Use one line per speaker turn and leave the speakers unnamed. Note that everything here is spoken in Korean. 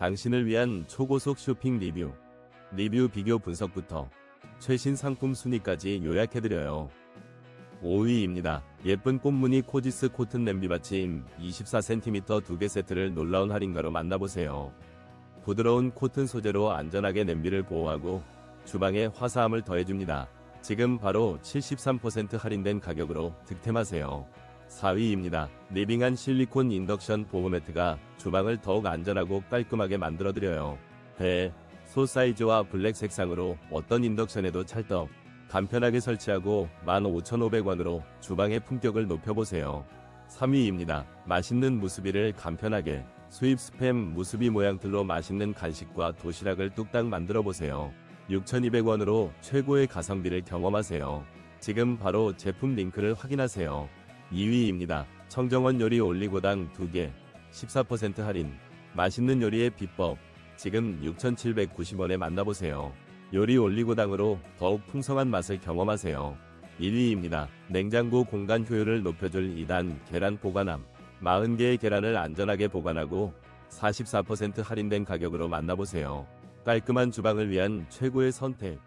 당신을 위한 초고속 쇼핑 리뷰, 리뷰 비교 분석부터 최신 상품 순위까지 요약해드려요. 5위입니다. 예쁜 꽃무늬 코지스 코튼 냄비 받침 24cm 2개 세트를 놀라운 할인가로 만나보세요. 부드러운 코튼 소재로 안전하게 냄비를 보호하고 주방에 화사함을 더해줍니다. 지금 바로 73% 할인된 가격으로 득템하세요. 4위입니다. 리빙한 실리콘 인덕션 보호 매트가 주방을 더욱 안전하고 깔끔하게 만들어드려요. 배, 소 사이즈와 블랙 색상으로 어떤 인덕션에도 찰떡. 간편하게 설치하고 15,500원으로 주방의 품격을 높여보세요. 3위입니다. 맛있는 무수비를 간편하게 수입 스팸 무수비 모양들로 맛있는 간식과 도시락을 뚝딱 만들어 보세요. 6,200원으로 최고의 가성비를 경험하세요. 지금 바로 제품 링크를 확인하세요. 2위입니다. 청정원 요리 올리고당 2개 14% 할인 맛있는 요리의 비법 지금 6,790원에 만나보세요. 요리 올리고당으로 더욱 풍성한 맛을 경험하세요. 1위입니다. 냉장고 공간 효율을 높여줄 2단 계란 보관함 40개의 계란을 안전하게 보관하고 44% 할인된 가격으로 만나보세요. 깔끔한 주방을 위한 최고의 선택.